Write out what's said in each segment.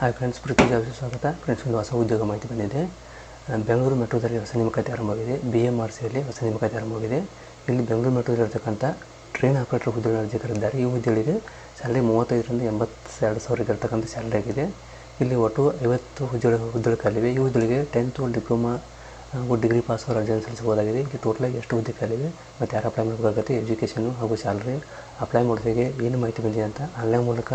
Hi friends ಪ್ರೀತಿ ಜಾಬ್ಗೆ ಸ್ವಾಗತ. Friends ಒಂದು ಹೊಸ ಉದ್ಯೋಗ ಮಾಹಿತಿ ಬಂದಿದೆ. ಬೆಂಗಳೂರು ಮೆಟ್ರೋದಲ್ಲಿ ಹೊಸ ನೇಮಕಾತಿ ಆರಂಭವಾಗಿದೆ. ಬಿ ಎಂ ಆರ್ ಸಿಯಲ್ಲಿ ಹೊಸ ನೇಮಕಾತಿ ಆರಂಭವಾಗಿದೆ. ಇಲ್ಲಿ ಬೆಂಗಳೂರು ಮೆಟ್ರೋದಲ್ಲಿ ಇರತಕ್ಕಂಥ ಟ್ರೈನ್ ಆಪರೇಟರ್ ಹುದ್ದೆಗಳ ಅರ್ಜಿ ಕರೆದಿದ್ದಾರೆ ಈ ಹುದ್ದೆಗಳಿಗೆ ಸ್ಯಾಲ್ರಿ ಮೂವತ್ತೈದರಿಂದ ಎಂಬತ್ತೆರಡು ಸಾವಿರ ಇರತಕ್ಕಂಥ ಸ್ಯಾಲ್ರಿ ಆಗಿದೆ. ಇಲ್ಲಿ ಒಟ್ಟು ಐವತ್ತು ಹುದ್ದೆಗಳ ಹುದ್ದೆಗಳು ಖಾಲಿವೆ ಈ ಹುದ್ದೆಗಳಿಗೆ ಟೆಂತ್ ಡಿಪ್ಲೊಮಾ ಹಾಗೂ ಡಿಗ್ರಿ ಪಾಸ್ ಅವರು ಅರ್ಜಿಯನ್ನು ಸಲ್ಲಿಸಬಹುದಾಗಿದೆ ಇಲ್ಲಿ ಟೋಟಲಾಗಿ ಎಷ್ಟು ಹುದ್ದೆ ಇದೆ ಮತ್ತು ಯಾರು ಅಪ್ಲೈ ಮಾಡಬೇಕಾಗುತ್ತೆ ಎಜುಕೇಷನ್ನು ಹಾಗೂ ಸ್ಯಾಲ್ರಿ ಅಪ್ಲೈ ಮಾಡೋದಿಗೆ ಏನು ಮಾಹಿತಿ ಬಂದಿದೆ ಅಂತ ಆನ್ಲೈನ್ ಮೂಲಕ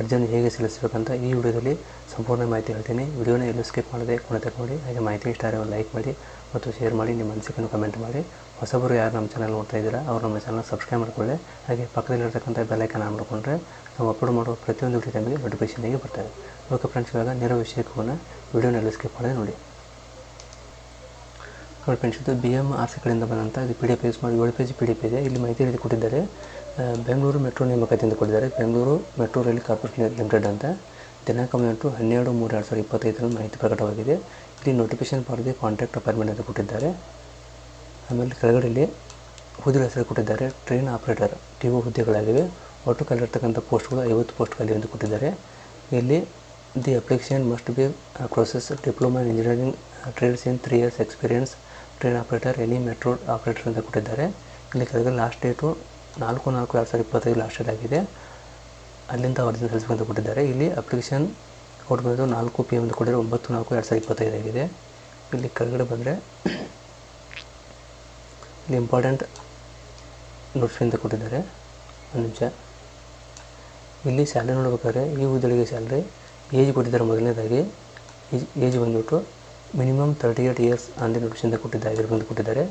ಅರ್ಜಿಯನ್ನು ಹೇಗೆ ಸಲ್ಲಿಸಬೇಕಂತ ಈ ವಿಡಿಯೋದಲ್ಲಿ ಸಂಪೂರ್ಣ ಮಾಹಿತಿ ಹೇಳ್ತೀನಿ. ವಿಡಿಯೋನ ಎಲ್ಲೂ ಸ್ಕಿಪ್ ಮಾಡದೆ ಕೊನೆ ನೋಡಿ. ಹಾಗೆ ಮಾಹಿತಿ ಇಷ್ಟ ಆದರೆ ಲೈಕ್ ಮಾಡಿ ಮತ್ತು ಶೇರ್ ಮಾಡಿ. ನಿಮ್ಮ ಅನಿಸಿಕೆಯನ್ನು ಕಮೆಂಟ್ ಮಾಡಿ. ಹೊಸಬರು ಯಾರು ನಮ್ಮ ಚಾನಲ್ ನೋಡ್ತಾ ಇದ್ದೀರಾ, ಅವರು ನಮ್ಮ ಚಾನಲ್ ಸಬ್ಸ್ಕ್ರೈಬ್ ಮಾಡಿಕೊಳ್ಳಿ. ಹಾಗೆ ಪಕ್ಕದಲ್ಲಿರ್ತಕ್ಕಂಥ ಬೆಲ್ಲೈಕನ್ ಆನ್ ಮಾಡಿಕೊಂಡ್ರೆ ನಾವು ಅಪ್ಲೋಡ್ ಮಾಡುವ ಪ್ರತಿಯೊಂದು ವಿಡಿಯೋ ನಮಗೆ ನೋಟಿಫಿಕೇಶನ್ ಆಗಿ ಬರ್ತದೆ ಓಕೆ ಫ್ರೆಂಡ್ಸ್ ಇವಾಗ ನೇರ ವಿಷಯಕ್ಕೆ ವಿಡಿಯೋನ ಎಲ್ಲೂ ಸ್ಕಿಪ್ ಮಾಡದೆ ನೋಡಿ. ನೋಡಿ friends B M R C ಕಡೆಯಿಂದ ಬಂದಂಥ ಇದು ಪಿ ಡಿ ಎಫ್ ಯೂಸ್ ಮಾಡಿ ಏಳು ಪೇಜ್ ಪಿ ಡಿ ಎಫ್ ಇದೆ. ಇಲ್ಲಿ ಮಾಹಿತಿ ರೀತಿ ಕೊಟ್ಟಿದ್ದಾರೆ. ಬೆಂಗಳೂರು ಮೆಟ್ರೋ ನೇಮಕಾತಿಯಿಂದ ಕೊಟ್ಟಿದ್ದಾರೆ. Bengaluru metro rail corporation limited ಅಂತ. ದಿನಾಂಕ ಬಂದ್ಬಿಟ್ಟು ಹನ್ನೆರಡು ಮೂರು ಎರಡು ಸಾವಿರದ ಇಪ್ಪತ್ತೈದರಲ್ಲಿ ಮಾಹಿತಿ ಪ್ರಕಟವಾಗಿದೆ. ಇಲ್ಲಿ ನೋಟಿಫಿಕೇಶನ್ ದಿ ಕಾಂಟ್ರಾಕ್ಟ್ ಅಪಾಯಿಂಟ್ಮೆಂಟ್ ಅಂತ ಕೊಟ್ಟಿದ್ದಾರೆ. ಆಮೇಲೆ ಕೆಳಗಡೆ ಇಲ್ಲಿ ಹುದ್ದೆಗಳ ಹೆಸರು ಕೊಟ್ಟಿದ್ದಾರೆ. ಟ್ರೈನ್ ಆಪರೇಟರ್ ಟಿ ಒ ಹುದ್ದೆಗಳಾಗಿವೆ. ಒಟ್ಟು ಕಲಿರ್ತಕ್ಕಂಥ ಪೋಸ್ಟ್ಗಳು ಐವತ್ತು ಪೋಸ್ಟ್ ಖಾಲಿ ಅಂತ ಕೊಟ್ಟಿದ್ದಾರೆ. ಇಲ್ಲಿ the application must be process diploma engineering trades in three years experience train operator any metro operator ಅಂತ ಕೊಟ್ಟಿದ್ದಾರೆ. ಇಲ್ಲಿ ಕೆಳಗಡೆ ಲಾಸ್ಟ್ ಡೇಟು ನಾಲ್ಕು ನಾಲ್ಕು ಎರಡು ಸಾವಿರದ ಇಪ್ಪತ್ತೈದು ಲಾಸ್ಟ್ ಡೇಟ್ ಆಗಿದೆ. ಅಲ್ಲಿಂದ ಅರ್ಜಿ ಅಂತ ಕೊಟ್ಟಿದ್ದಾರೆ. ಇಲ್ಲಿ ಅಪ್ಲಿಕೇಶನ್ ಕೊಡ್ಬೋದು ನಾಲ್ಕು ಪಿ ಎಂ ಅಂತ ಕೊಟ್ಟಿದ್ದಾರೆ. ಒಂಬತ್ತು ನಾಲ್ಕು ಎರಡು ಸಾವಿರದ ಇಪ್ಪತ್ತೈದು ಆಗಿದೆ. ಇಲ್ಲಿ ಕೆಳಗಡೆ ಬಂದರೆ ಇಲ್ಲಿ ಇಂಪಾರ್ಟೆಂಟ್ ನೋಟ್ಸ್ ಅಂತ ಕೊಟ್ಟಿದ್ದಾರೆ. ಒಂದು ನಿಮಿಷ. ಇಲ್ಲಿ ಸ್ಯಾಲ್ರಿ ನೋಡ್ಬೇಕಾದ್ರೆ ಈ ಹುದ್ದೆಗಳಿಗೆ ಸ್ಯಾಲ್ರಿ ಏಜ್ ಕೊಟ್ಟಿದ್ದಾರೆ ಮೊದಲನೇದಾಗಿ. ಏಜ್ ಏಜ್ ಬಂದ್ಬಿಟ್ಟು ಮಿನಿಮಮ್ ತರ್ಟಿ ಏಟ್ ಇಯರ್ಸ್ ಅಂದರೆ ನೋಟಿಸಿಂದ ಕೊಟ್ಟಿದ್ದಾರೆ ಕೊಟ್ಟಿದ್ದಾರೆ.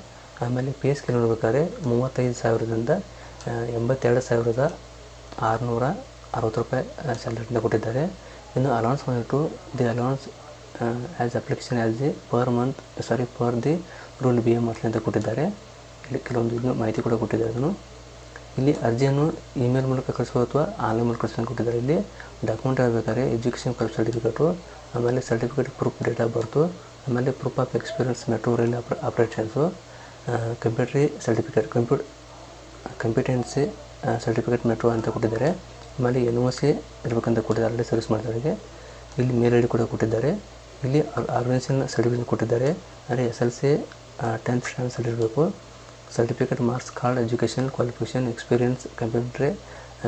ಆಮೇಲೆ ಪೇ ಸ್ಕೇಲ್ ನೋಡ್ಬೇಕಾದ್ರೆ ಮೂವತ್ತೈದು ಸಾವಿರದಿಂದ ಎಂಬತ್ತೆರಡು ಸಾವಿರದ ಆರುನೂರ ಅರವತ್ತು ರೂಪಾಯಿ ಸ್ಯಾಲ್ರಿಯಿಂದ ಕೊಟ್ಟಿದ್ದಾರೆ. ಇನ್ನು ಅಲೌನ್ಸ್ ಬಂದ್ಬಿಟ್ಟು the allowance as application as the per month sorry per the rule B M ಅಂತ ಕೊಟ್ಟಿದ್ದಾರೆ. ಇಲ್ಲಿ ಕೆಲವೊಂದು ಇನ್ನೂ ಮಾಹಿತಿ ಕೂಡ ಕೊಟ್ಟಿದ್ದಾರೆ ಅದನ್ನು. ಇಲ್ಲಿ ಅರ್ಜಿಯನ್ನು ಇಮೇಲ್ ಮೂಲಕ ಕಳಿಸ್ಬೋದು ಅಥವಾ ಆನ್ಲೈನ್ ಮೂಲಕ ಕಳಿಸ್ಕೊಂಡು ಕೊಟ್ಟಿದ್ದಾರೆ. ಇಲ್ಲಿ ಡಾಕ್ಯುಮೆಂಟ್ ಆಗಬೇಕಾದ್ರೆ ಎಜುಕೇಷನ್ ಸರ್ಟಿಫಿಕೇಟು ಆಮೇಲೆ certificate proof date of birth ಆಮೇಲೆ proof of experience metro rail operations computer certificate compute competency certificate metro ಅಂತ ಕೊಟ್ಟಿದ್ದಾರೆ. ಆಮೇಲೆ ಎನ್ ಒ ಸಿ ಇರಬೇಕಂತ ಕೊಟ್ಟಿದ್ದಾರೆ. ಅಲ್ಲಿ ಸರ್ವಿಸ್ ಮಾಡಿದವರಿಗೆ. ಇಲ್ಲಿ ಮೇಲ್ ಐ ಡಿ ಕೂಡ ಕೊಟ್ಟಿದ್ದಾರೆ. ಇಲ್ಲಿ ಆರ್ಗನೈಸೇಷನ್ ಸರ್ಟಿಫಿಕೇಟ್ ಕೊಟ್ಟಿದ್ದಾರೆ. ಅಂದರೆ S L C tenth standard ಇರಬೇಕು. Certificate marks card education qualification experience ಕಂಪ್ಯೂಟ್ರೆ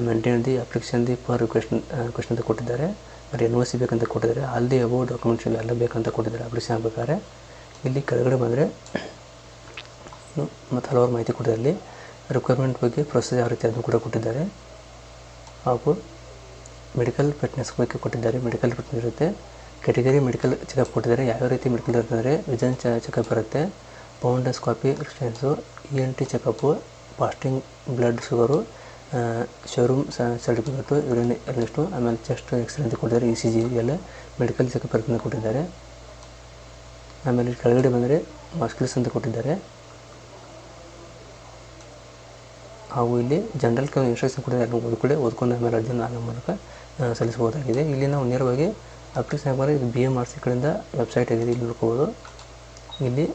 maintain the application the for question question ಅಂತ ಕೊಟ್ಟಿದ್ದಾರೆ. ಮತ್ತು ಎನ್ ಒ ಸಿ ಬೇಕಂತ ಕೊಟ್ಟಿದ್ದಾರೆ ಅಲ್ಲಿ ಅಬೋ ಡಾಕ್ಯುಮೆಂಟ್ಸ್ ಎಲ್ಲ ಬೇಕಂತ ಕೊಟ್ಟಿದ್ದಾರೆ. ಅಪ್ಲಿಕೇಶನ್ ಆಗಬೇಕಾದ್ರೆ ಇಲ್ಲಿ ಕೆಳಗಡೆ ಬಂದರೆ ಮತ್ತು ಹಲವಾರು ಮಾಹಿತಿ ಕೊಟ್ಟಿದ್ದಾರೆ. ಅಲ್ಲಿ ರಿಕ್ವೈರ್ಮೆಂಟ್ ಬಗ್ಗೆ ಪ್ರೊಸೆಸ್ ಯಾವ ರೀತಿ ಅದನ್ನು ಕೂಡ ಕೊಟ್ಟಿದ್ದಾರೆ. ಹಾಗೂ ಮೆಡಿಕಲ್ ಫಿಟ್ನೆಸ್ ಬಗ್ಗೆ ಕೊಟ್ಟಿದ್ದಾರೆ. ಮೆಡಿಕಲ್ ಫಿಟ್ನೆಸ್ ಇರುತ್ತೆ. ಕೆಟಗರಿ ಮೆಡಿಕಲ್ ಚೆಕಪ್ ಕೊಟ್ಟಿದ್ದಾರೆ. ಯಾವ್ಯಾವ ರೀತಿ ಮೆಡಿಕಲ್ ಇರುತ್ತೆ ಅಂದರೆ ವಿಜನ್ ಚೆಕಪ್ ಇರುತ್ತೆ. Fundoscopy ಎಕ್ಸ್ಟೆನ್ಸು E N T checkup fasting blood sugar showroom certificate urine ಎಲ್ಲಿಷ್ಟು ಆಮೇಲೆ ಚೆಸ್ಟ್ ಎಕ್ಸ್ರೇ ಅಂತ ಕೊಟ್ಟಿದ್ದಾರೆ ಇ ಸಿ ಜಿ ಎಲ್ಲ ಮೆಡಿಕಲ್ ಚೆಕಪ್ ಅಂತ ಕೊಟ್ಟಿದ್ದಾರೆ. ಆಮೇಲೆ ಕೆಳಗಡೆ ಬಂದರೆ ಮಸ್ಕಿಲ್ಸ್ ಅಂತ ಕೊಟ್ಟಿದ್ದಾರೆ. ಹಾಗೂ ಇಲ್ಲಿ ಜನರಲ್ ಕೆಲವು ಇನ್ಸ್ಟ್ರಕ್ಷನ್ ಕೊಟ್ಟಿದ್ದಾರೆ ಅದನ್ನು ಓದ್ಕೊಳ್ಳಿ ಓದ್ಕೊಂಡು ಆಮೇಲೆ ಅರ್ಜಿನ ಆನ್ಲೈನ್ ಮೂಲಕ ಸಲ್ಲಿಸಬಹುದಾಗಿದೆ. ಇಲ್ಲಿ ನಾವು ನೇರವಾಗಿ ಅಪ್ಲಿಕೇಶನ್ ಹಾಕಿದ್ರೆ ಇದು ಬಿ ಎಂ ಆರ್ ಸಿ ಕಡೆಯಿಂದ ವೆಬ್ಸೈಟ್ ಆಗಿದೆ, ಇಲ್ಲಿ ನೋಡ್ಕೋಬೋದು. ಇಲ್ಲಿ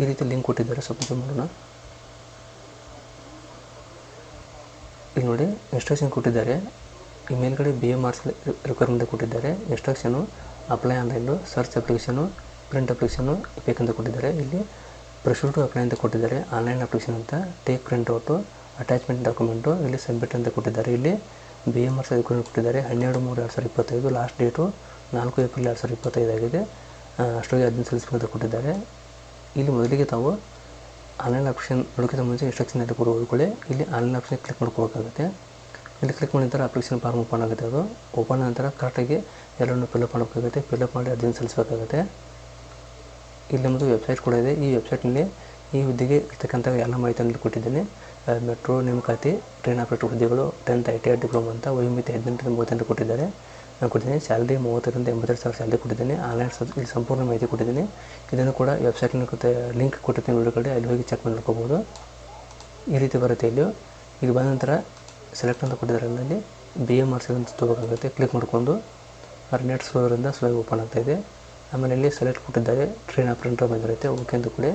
ಈ ರೀತಿ ಲಿಂಕ್ ಕೊಟ್ಟಿದ್ದಾರೆ, ಸ್ವಲ್ಪ ಜೂಮ್ ಇಲ್ಲಿ ನೋಡಿ ಇನ್ಸ್ಟ್ರಕ್ಷನ್ ಕೊಟ್ಟಿದ್ದಾರೆ. ಈ ಮೇಲ್ಗಡೆ ಬಿ ಎಂ ಮಾರ್ಕ್ಸ್ ರಿಕ್ವೈರ್ಮೆಂಟ್ ಕೊಟ್ಟಿದ್ದಾರೆ. Instruction apply online search application print application ಬೇಕಂತ ಕೊಟ್ಟಿದ್ದಾರೆ. ಇಲ್ಲಿ ಪ್ರೆಷರ್ ಟು ಅಪ್ಲೈ ಅಂತ ಕೊಟ್ಟಿದ್ದಾರೆ. ಆನ್ಲೈನ್ ಅಪ್ಲಿಕೇಶನ್ ಅಂತ take print out attachment document ಇಲ್ಲಿ ಸಬ್ಮಿಟ್ ಅಂತ ಕೊಟ್ಟಿದ್ದಾರೆ. ಇಲ್ಲಿ ಬಿ ಎಂ ಆರ್ ರಿಕ್ವೈರ್ಮೆಂಟ್ ಕೊಟ್ಟಿದ್ದಾರೆ. ಹನ್ನೆರಡು ಮೂರು ಎರಡು ಸಾವಿರದ ಇಪ್ಪತ್ತೈದು ಲಾಸ್ಟ್ ಡೇಟು ನಾಲ್ಕು ಏಪ್ರಿಲ್ ಎರಡು ಸಾವಿರದ ಇಪ್ಪತ್ತೈದು ಆಗಿದೆ. ಆ, ಅಷ್ಟೊತ್ತಿಗೆ ಅದನ್ನು ಸಲ್ಲಿಸಬೇಕಂತ ಕೊಟ್ಟಿದ್ದಾರೆ. ಇಲ್ಲಿ ಮೊದಲಿಗೆ ತಾವು ಆನ್ಲೈನ್ ಆಪ್ಷನ್ ಹುಡುಕಿದ ಮುಂಚೆ ಇನ್ಸ್ಟ್ರಕ್ಷನ್ ಎಲ್ಲ ಕೂಡ ಓದ್ಕೊಳ್ಳಿ ಇಲ್ಲಿ ಆನ್ಲೈನ್ ಆಪ್ಷನ್ ಕ್ಲಿಕ್ ಮಾಡ್ಕೋಬೇಕಾಗುತ್ತೆ. ಇಲ್ಲಿ ಕ್ಲಿಕ್ ಮಾಡಿದ ನಂತರ ಅಪ್ಲಿಕೇಶನ್ ಫಾರ್ಮ್ ಓಪನ್ ಆಗುತ್ತೆ ಅದು. ಓಪನ್ ನಂತರ ಕರೆಕ್ಟಾಗಿ ಎಲ್ಲವನ್ನು ಫಿಲಪ್ ಮಾಡಬೇಕಾಗುತ್ತೆ. ಫಿಲಪ್ ಮಾಡಿ ಅದನ್ನು ಸಲ್ಲಿಸಬೇಕಾಗುತ್ತೆ. ಇಲ್ಲಿ ಒಂದು ವೆಬ್ಸೈಟ್ ಕೂಡ ಇದೆ. ಈ ವೆಬ್ಸೈಟ್ನಲ್ಲಿ ಈ ಹುದ್ದೆಗೆ ಇರ್ತಕ್ಕಂಥ ಎಲ್ಲ ಮಾಹಿತಿಯನ್ನು ಕೊಟ್ಟಿದ್ದೇನೆ. ಮೆಟ್ರೋ ನೇಮಕಾತಿ ಟ್ರೈನ್ ಆಪರೇಟರ್ ಹುದ್ದೆಗಳು tenth I T I diploma ಅಂತ ವಯೋಮಿತಿ ಹದಿನೆಂಟರಿಂದ ಮೂವತ್ತೆಂಟು ಕೊಟ್ಟಿದ್ದಾರೆ. ನಾನು ಕೊಟ್ಟಿದ್ದೀನಿ ಸ್ಯಾಲ್ರಿ ಮೂವತ್ತರಿಂದ ಎಂಬತ್ತೆರಡು ಸಾವಿರ ಸ್ಯಾಲ್ರಿ ಕೊಟ್ಟಿದ್ದೀನಿ. ಆನ್ಲೈನ್ ಇಲ್ಲಿ ಸಂಪೂರ್ಣ ಮಾಹಿತಿ ಕೊಟ್ಟಿದ್ದೀನಿ. ಇದನ್ನು ಕೂಡ ವೆಬ್ಸೈಟ್ನ ಲಿಂಕ್ ಕೊಟ್ಟಿದ್ದೀನಿ ವಿಡಿಯೋಗಡೆ ಅಲ್ಲಿ ಹೋಗಿ ಚೆಕ್ ಮಾಡಿ ನೋಡ್ಕೋಬೋದು ಈ ರೀತಿ ಬರುತ್ತೆ ಇಲ್ಲಿ. ಇದು ಬಂದ ನಂತರ ಸೆಲೆಕ್ಟ್ ಅಂತ ಕೊಟ್ಟಿದ್ದಾರೆ ಅಲ್ಲಿ ಬಿ ಎಂ ಆರ್ ಸಿ ಅಂತ ತೊಗೋಬೇಕಾಗುತ್ತೆ. ಕ್ಲಿಕ್ ಮಾಡಿಕೊಂಡು ಅವ್ರ ನೆಟ್ ಸ್ಲೋರಿಂದ ಸ್ಲೋ ಓಪನ್ ಆಗ್ತಾ ಇದೆ. ಆಮೇಲೆ ಇಲ್ಲಿ ಸೆಲೆಕ್ಟ್ ಕೊಟ್ಟಿದ್ದಾರೆ ಟ್ರೈನ್ ಆಪ್ರೇಟರ್ ಬಂದಿರುತ್ತೆ. ಓಕೆ ಅಂತ ಕೂಡ.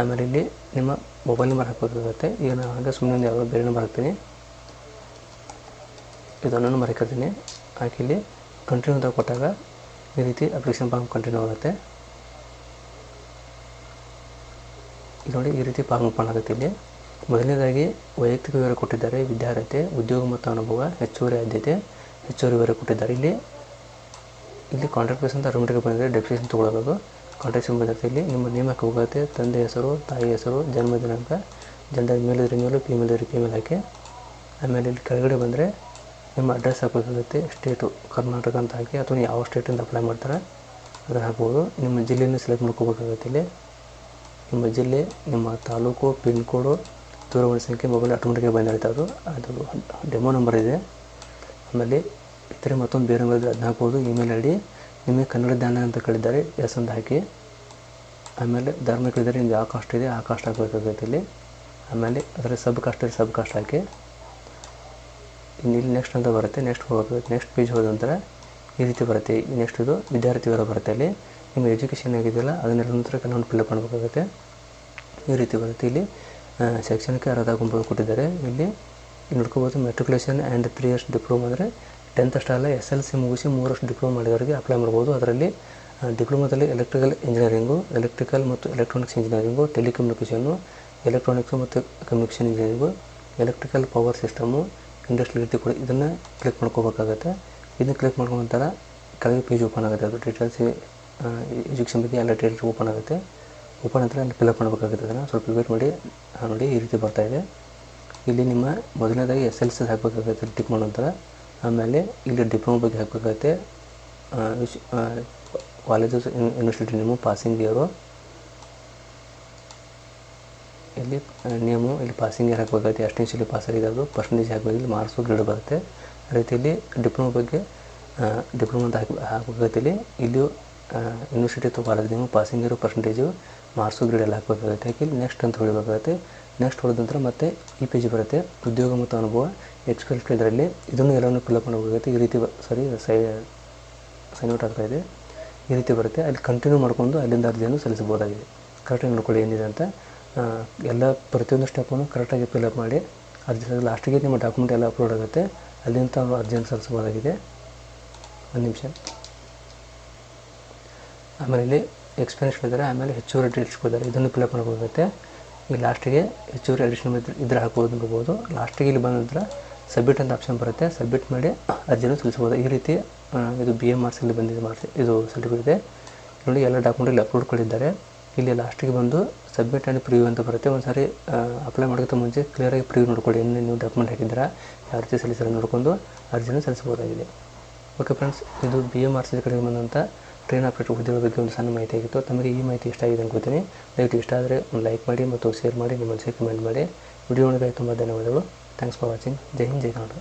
ಆಮೇಲೆ ಇಲ್ಲಿ ನಿಮ್ಮ ಮೊಬೈಲ್ ನಂಬರ್ ಹಾಕಬೇಕಾಗುತ್ತೆ ಈಗ ನಾನು ಹಾಗೆ ಸುಮ್ಮನೆ ಯಾವುದೋ ಬೇರೆ ನಂಬರ್ ಹಾಕ್ತೀನಿ. ಇದನ್ನು ಹಾಕಿರ್ತೀನಿ. ಹಾಕಿ ಇಲ್ಲಿ ಕಂಟಿನ್ಯೂ ಅಂತ ಕೊಟ್ಟಾಗ ಈ ರೀತಿ ಅಪ್ಲಿಕೇಶನ್ ಫಾರ್ಮ್ ಕಂಟಿನ್ಯೂ ಆಗುತ್ತೆ. ಇಲ್ಲಿ ನೋಡಿ ಈ ರೀತಿ ಫಾರ್ಮ್ ಓಪನ್ ಆಗುತ್ತೆ ಇಲ್ಲಿ. ಮೊದಲನೇದಾಗಿ ವೈಯಕ್ತಿಕ ವಿವರ ಕೊಟ್ಟಿದ್ದಾರೆ ವಿದ್ಯಾರ್ಹತೆ, ಉದ್ಯೋಗ ಮತ್ತು ಅನುಭವ, ಹೆಚ್ಚುವರಿ ಆದ್ಯತೆ, ಹೆಚ್ಚುವರಿ ವಿವರ ಕೊಟ್ಟಿದ್ದಾರೆ. ಇಲ್ಲಿ ಇಲ್ಲಿ ಕಾಂಟ್ರಾಕ್ಟ್ ಬೇಸ್ ಅಂತ ಅರ್ಮೆಟಿಗೆ ಬಂದಿದೆ ಡೆಪ್ಯುಟೇಷನ್ ತೊಗೊಳ್ಳೋದು. ಕಾಂಟ್ರಾಕ್ಷನ್ ಬಂದಿರುತ್ತೆ ಇಲ್ಲಿ. ನಿಮ್ಮ ನೇಮಕ ಹೋಗುತ್ತೆ ತಂದೆ ಹೆಸರು, ತಾಯಿ ಹೆಸರು, ಜನ್ಮ ದಿನಾಂಕ ಜನರ ಮೇಲಿದ್ರೆ ಮೇಲು ಫೀಮೇಲ್ ಇದ್ರೆ ಫೀಮೇಲ್ ಹಾಕಿ. ಆಮೇಲೆ ಇಲ್ಲಿ ಕೆಳಗಡೆ ಬಂದರೆ ನಿಮ್ಮ ಅಡ್ರೆಸ್ ಹಾಕಬೇಕಾಗುತ್ತೆ ಸ್ಟೇಟು ಕರ್ನಾಟಕ ಅಂತ ಹಾಕಿ, ಅಥವಾ ಯಾವ ಸ್ಟೇಟಿಂದ ಅಪ್ಲೈ ಮಾಡ್ತಾರೆ ಅದನ್ನು ಹಾಕ್ಬೋದು. ನಿಮ್ಮ ಜಿಲ್ಲೆಯನ್ನು ಸೆಲೆಕ್ಟ್ ಮಾಡ್ಕೋಬೇಕಾಗುತ್ತೆ ಇಲ್ಲಿ. ನಿಮ್ಮ ಜಿಲ್ಲೆ, ನಿಮ್ಮ ತಾಲೂಕು ಪಿನ್ ಕೋಡು ದೂರವಾಣಿ ಸಂಖ್ಯೆ ಮೊಬೈಲ್ ಆಟೋಮೆಟಿಕಾಗಿ ಹೇಳ್ತಾ ಅದು. ಅದು ಡೆಮೋ ನಂಬರ್ ಇದೆ. ಆಮೇಲೆ ಇತರೆ ಮತ್ತೊಂದು ಬೇರೆ ನಂಬರ್ ಅದನ್ನ ಹಾಕ್ಬೋದು. ಇಮೇಲ್ ಐ ಡಿ ನಿಮಗೆ ಕನ್ನಡ ಜ್ಞಾನ ಅಂತ ಕೇಳಿದ್ದಾರೆ, ಎಸ್ ಅಂತ ಹಾಕಿ. ಆಮೇಲೆ ಧಾರ್ಮಿಕ ಕೇಳಿದರೆ ನಿಮ್ದು ಯಾವ ಕಾಸ್ಟ್ ಇದೆ, ಆ ಕಾಸ್ಟ್ ಹಾಕಬೇಕಾಗುತ್ತೆ ಇಲ್ಲಿ. ಆಮೇಲೆ ಅದರ ಸಬ್ ಕಾಸ್ಟ್ ಇದೆ ಸಬ್ ಕಾಸ್ಟ್ ಹಾಕಿ. ಇಲ್ಲಿ ನೆಕ್ಸ್ಟ್ ಅಂತ ಬರುತ್ತೆ. ನೆಕ್ಸ್ಟ್ ಹೋಗಬೇಕು ನೆಕ್ಸ್ಟ್ ಪೇಜ್ ಹೋದ ನಂತರ ಈ ರೀತಿ ಬರುತ್ತೆ. ನೆಕ್ಸ್ಟ್ ಇದು ವಿದ್ಯಾರ್ಥಿ ವಿವರ ಬರುತ್ತೆ ಇಲ್ಲಿ ನಿಮ್ಮ ಎಜುಕೇಷನ್ ಆಗಿದೆಯಲ್ಲ, ಅದನ್ನೆಲ್ಲ ನಂತರ ಕೆಲವೊಂದು ಫಿಲ್ಅಪ್ ಮಾಡಬೇಕಾಗುತ್ತೆ. ಈ ರೀತಿ ಬರುತ್ತೆ. ಇಲ್ಲಿ ಶೈಕ್ಷಣಿಕ ಅರ್ಹತಾ ಗುಂಪು ಕೊಟ್ಟಿದ್ದಾರೆ. ಇಲ್ಲಿ ನೋಡ್ಕೋಬೋದು matriculation and three years diploma ಅಂದರೆ ಟೆಂತ್ ಅಷ್ಟೇ ಅಲ್ಲ ಎಸ್ ಎಲ್ ಸಿ ಮುಗಿಸಿ ಮೂರು ವರ್ಷ ಡಿಪ್ಲೊಮಾ ಮಾಡಿದವರಿಗೆ ಅಪ್ಲೈ ಮಾಡ್ಬೋದು. ಅದರಲ್ಲಿ ಡಿಪ್ಲೊಮಾದಲ್ಲಿ ಎಲೆಕ್ಟ್ರಿಕಲ್ ಇಂಜಿನಿಯರಿಂಗು ಎಲೆಕ್ಟ್ರಿಕಲ್ ಮತ್ತು ಎಲೆಕ್ಟ್ರಾನಿಕ್ಸ್ ಇಂಜಿನಿಯರಿಂಗು ಟೆಲಿಕಮ್ಯುನಿಕೇಷನ್ನು ಎಲೆಕ್ಟ್ರಾನಿಕ್ಸು ಮತ್ತು communication engineering electrical power system industrial ರೀತಿ ಕೂಡ. ಇದನ್ನು ಕ್ಲಿಕ್ ಮಾಡ್ಕೋಬೇಕಾಗತ್ತೆ. ಇದನ್ನು ಕ್ಲಿಕ್ ಮಾಡ್ಕೊಂಡ ನಂತರ ಕೆಳಗೆ ಪೇಜ್ ಓಪನ್ ಆಗುತ್ತೆ. ಅದು ಡೀಟೇಲ್ಸ್ ಎಜುಕೇಷನ್ ಬಗ್ಗೆ ಎಲ್ಲ ಡೀಟೇಲ್ಸ್ ಓಪನ್ ಆಗುತ್ತೆ. ಓಪನ್ ನಂತರ ಅಲ್ಲಿ ಫಿಲಪ್ ಮಾಡಬೇಕಾಗುತ್ತೆ ಅದನ್ನು. ಸ್ವಲ್ಪ ವೇಟ್ ಮಾಡಿ. ನೋಡಿ ಈ ರೀತಿ ಬರ್ತಾ ಇದೆ. ಇಲ್ಲಿ ನಿಮ್ಮ ಮೊದಲನೇದಾಗಿ ಎಸ್ ಎಲ್ ಸಿ ಹಾಕಬೇಕಾಗುತ್ತೆ. ಟಿಕ್ ಮಾಡೋ ನಂತರ ಆಮೇಲೆ ಇಲ್ಲಿ ಡಿಪ್ಲೊಮಾ ಬಗ್ಗೆ ಹಾಕಬೇಕಾಗುತ್ತೆ. ಕಾಲೇಜಸ್ ಯೂನಿವರ್ಸಿಟಿ ನಿಮ್ಮ ಪಾಸಿಂಗ್ ಇಯರು ಇಲ್ಲಿ ನೇಮು ಇಲ್ಲಿ ಪಾಸಿಂಗ್ ಇಯರ್ ಹಾಕಬೇಕಾಗುತ್ತೆ. ಎಷ್ಟು ಇಂಚಲ್ಲಿ ಪಾಸ್ ಆಗಿದೆ ಅದು? ಪರ್ಸೆಂಟೇಜ್ ಹಾಕಬೇಕು. ಮಾರ್ಕ್ಸು ಗ್ರೇಡ್ ಬರುತ್ತೆ. ಅದೇ ರೀತಿಯಲ್ಲಿ ಡಿಪ್ಲೊಮಾ ಬಗ್ಗೆ ಡಿಪ್ಲೊಮಾ ಅಂತ ಹಾಕಿ ಹಾಕಬೇಕಾಗುತ್ತೆ. ಇಲ್ಲಿ, ಇಲ್ಲಿಯೂ ಯೂನಿವರ್ಸಿಟಿ ಅಥವಾ ಕಾಲೇಜ್ ನೇಮು ಪಾಸಿಂಗ್ ಇರೋ ಪರ್ಸೆಂಟೇಜು ಮಾರ್ಕ್ಸು ಗ್ರೇಡ್ ಎಲ್ಲ ಹಾಕಬೇಕಾಗುತ್ತೆ. ಇಲ್ಲಿ ನೆಕ್ಸ್ಟ್ ಅಂತ ಹೊಡಿಬೇಕಾಗುತ್ತೆ? ನೆಕ್ಸ್ಟ್ ಹೊಡೆದ ನಂತರ ಮತ್ತೆ ಈ ಜಿ ಬರುತ್ತೆ. ಉದ್ಯೋಗ ಮತ್ತು ಅನುಭವ ಎಕ್ಸ್ಪೀರಿಯನ್ಸ್ ಇದರಲ್ಲಿ ಇದನ್ನು ಎಲ್ಲವನ್ನು ಫಿಲಪ್ ಮಾಡಬೇಕಾಗುತ್ತೆ ಈ ರೀತಿ ಸರಿ ಸೈ ಸೈನ್ ಔಟ್ ಆಗ್ತಾ ಇದೆ. ಈ ರೀತಿ ಬರುತ್ತೆ. ಅಲ್ಲಿ ಕಂಟಿನ್ಯೂ ಮಾಡ್ಕೊಂಡು ಅಲ್ಲಿಂದ ಅರ್ಜಿಯನ್ನು ಸಲ್ಲಿಸಬಹುದಾಗಿದೆ. ಕರೆಕ್ಟಾಗಿ ನೋಡ್ಕೊಳ್ಳಿ, ಏನಿದೆ ಅಂತ. ಎಲ್ಲ ಪ್ರತಿಯೊಂದು ಸ್ಟೆಪ್ಪನ್ನು ಕರೆಕ್ಟಾಗಿ ಫಿಲಪ್ ಮಾಡಿ ಅರ್ಜಿ ಲಾಸ್ಟಿಗೆ ನಿಮ್ಮ ಡಾಕ್ಯುಮೆಂಟ್ ಎಲ್ಲ ಅಪ್ಲೋಡ್ ಆಗುತ್ತೆ. ಅಲ್ಲಿಂದ ಅರ್ಜಿಯನ್ನು ಸಲ್ಲಿಸಬಹುದಾಗಿದೆ ಒಂದು ನಿಮಿಷ. ಆಮೇಲೆ ಇಲ್ಲಿ ಎಕ್ಸ್ಪೀರಿಯನ್ಸ್ ಆಮೇಲೆ ಹೆಚ್ಚುವರಿ ಡೀಟೇಲ್ಸ್ ಕೊಡ್ತಾರೆ. ಇದನ್ನು ಫಿಲಪ್ ಮಾಡಬೇಕಾಗುತ್ತೆ. ಈ ಲಾಸ್ಟಿಗೆ ಹೆಚ್ಚುವರಿ ಅಡಿಷನಲ್ ಇದ್ರೆ ಹಾಕ್ಬೋದು ನೋಡ್ಬೋದು ಲಾಸ್ಟಿಗೆ ಇಲ್ಲಿ ಬಂದ ಸಬ್ಮಿಟ್ ಅಂತ ಆಪ್ಷನ್ ಬರುತ್ತೆ. ಸಬ್ಮಿಟ್ ಮಾಡಿ ಅರ್ಜಿಯನ್ನು ಸಲ್ಲಿಸ್ಬೋದು ಈ ರೀತಿ ಇದು ಬಿ ಎಂ ಸಿಲಿ ಬಂದಿದೆ ಮಾರ್ಕ್ಸ್ ಇದು ಸರ್ಟಿಫಿಕೇಟ್ ಇದೆ. ನೋಡಿ, ಎಲ್ಲ ಡಾಕ್ಯುಮೆಂಟ್ ಇಲ್ಲಿ ಅಪ್ಲೋಡ್ ಕೊಟ್ಟಿದ್ದಾರೆ. ಇಲ್ಲಿ ಲಾಸ್ಟಿಗೆ ಬಂದು ಸಬ್ಮಿಟ್ ಆ್ಯಂಡ್ ಪ್ರಿವ್ಯೂ ಅಂತ ಬರುತ್ತೆ. ಒಂದು ಸಾರಿ ಅಪ್ಲೈ ಮಾಡೋಕ್ಕಿಂತ ಮುಂಚೆ ಕ್ಲಿಯರಾಗಿ ಪ್ರಿವ್ಯೂ ನೋಡ್ಕೊಳ್ಳಿ. ಏನೇನು ನೀವು ಡಾಕ್ಯುಮೆಂಟ್ ಹಾಕಿದ್ದೀರಾ, ಯಾವ ರೀತಿ ಸಲ್ಲಿಸಿದ್ರೆ ನೋಡ್ಕೊಂಡು ಅರ್ಜಿನ ಸಲ್ಲಿಸಬಹುದಾಗಿದೆ. ಓಕೆ ಫ್ರೆಂಡ್ಸ್ ಇದು ಬಿ ಎಂ ಆರ್ ಸಿ ಕಡೆಗೆ ಬಂದಂಥ ಟ್ರೈನ್ ಆಪ್ರೇಟರ್ ಹುದ್ದೆಗಳ ಬಗ್ಗೆ ಒಂದು ಸಣ್ಣ ಮಾಹಿತಿ ಆಗಿತ್ತು. ತಮಗೆ ಈ ಮಾಹಿತಿ ಇಷ್ಟ ಆಗಿದೆ ಅನ್ಕೋತೀನಿ. ದಯವಿಟ್ಟು ಇಷ್ಟ ಆದರೆ ಒಂದು ಲೈಕ್ ಮಾಡಿ ಮತ್ತು ಶೇರ್ ಮಾಡಿ, ನಿಮ್ಮ ಮನಸ್ಸಿಗೆ ಕಮೆಂಟ್ ಮಾಡಿ. ವಿಡಿಯೋ ನೋಡಿದಾಗ ತುಂಬ ಧನ್ಯವಾದಗಳು. Thanks for watching Jai Hind, Jai Kannada.